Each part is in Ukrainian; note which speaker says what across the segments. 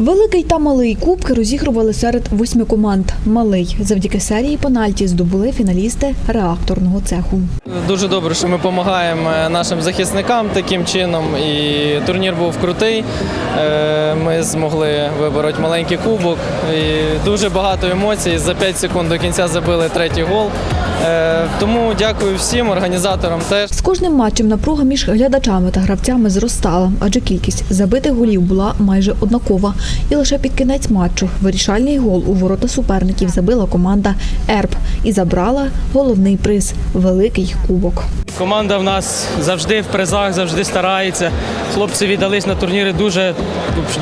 Speaker 1: Великий та малий кубки розігрували серед восьми команд. Малий завдяки серії пенальті здобули фіналісти реакторного цеху.
Speaker 2: Дуже добре, що ми допомагаємо нашим захисникам таким чином. І турнір був крутий. Е, Ми змогли вибороти маленький кубок. І дуже багато емоцій. За 5 секунд до кінця забили третій гол. Е, Тому дякую всім організаторам теж.
Speaker 1: З кожним матчем напруга між глядачами та гравцями зростала, адже кількість забитих голів була майже однакова. І лише під кінець матчу вирішальний гол у ворота суперників забила команда Ерб і забрала головний приз великий кубок.
Speaker 3: Команда в нас завжди в призах, завжди старається. Хлопці віддались на турніри, дуже,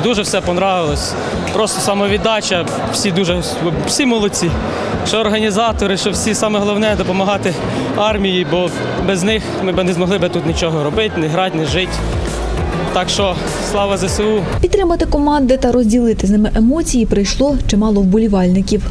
Speaker 3: дуже все понравилось. Просто самовіддача, всі дуже всі молодці. Що організатори, що всі саме головне допомагати армії, бо без них ми б не змогли б тут нічого робити, не грати, не жити. Так що слава ЗСУ.
Speaker 1: Підтримати команди та розділити з ними емоції прийшло чимало вболівальників.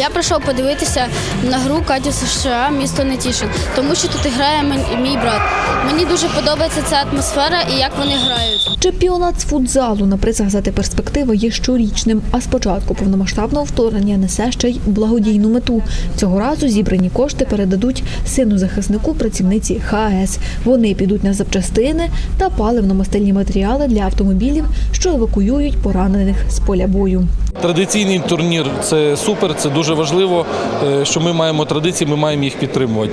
Speaker 4: Я прийшов подивитися на гру Катю США місто Нетішин, тому що тут грає мій брат. Мені дуже подобається ця атмосфера і як вони грають.
Speaker 1: Чемпіонат з футзалу на призах «Зати перспектива є щорічним, а з початку повномасштабного вторгнення несе ще й благодійну мету. Цього разу зібрані кошти передадуть сину захиснику працівниці ХАЕС. Вони підуть на запчастини та паливно-мастильні матеріали для автомобілів, що евакуюють поранених з поля бою.
Speaker 5: Традиційний турнір це супер, це дуже важливо, е, що ми маємо традиції, ми маємо їх підтримувати.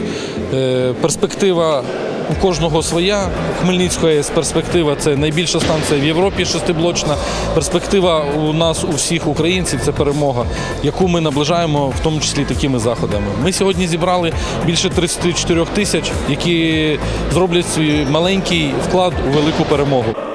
Speaker 5: Е, Перспектива у кожного своя. У Хмельницької АЕС перспектива це найбільша станція в Європі, шестиблочна. Перспектива у нас, у всіх українців, це перемога, яку ми наближаємо, в тому числі такими заходами. Ми сьогодні зібрали більше 34 тисяч, які зроблять свій маленький вклад у велику перемогу.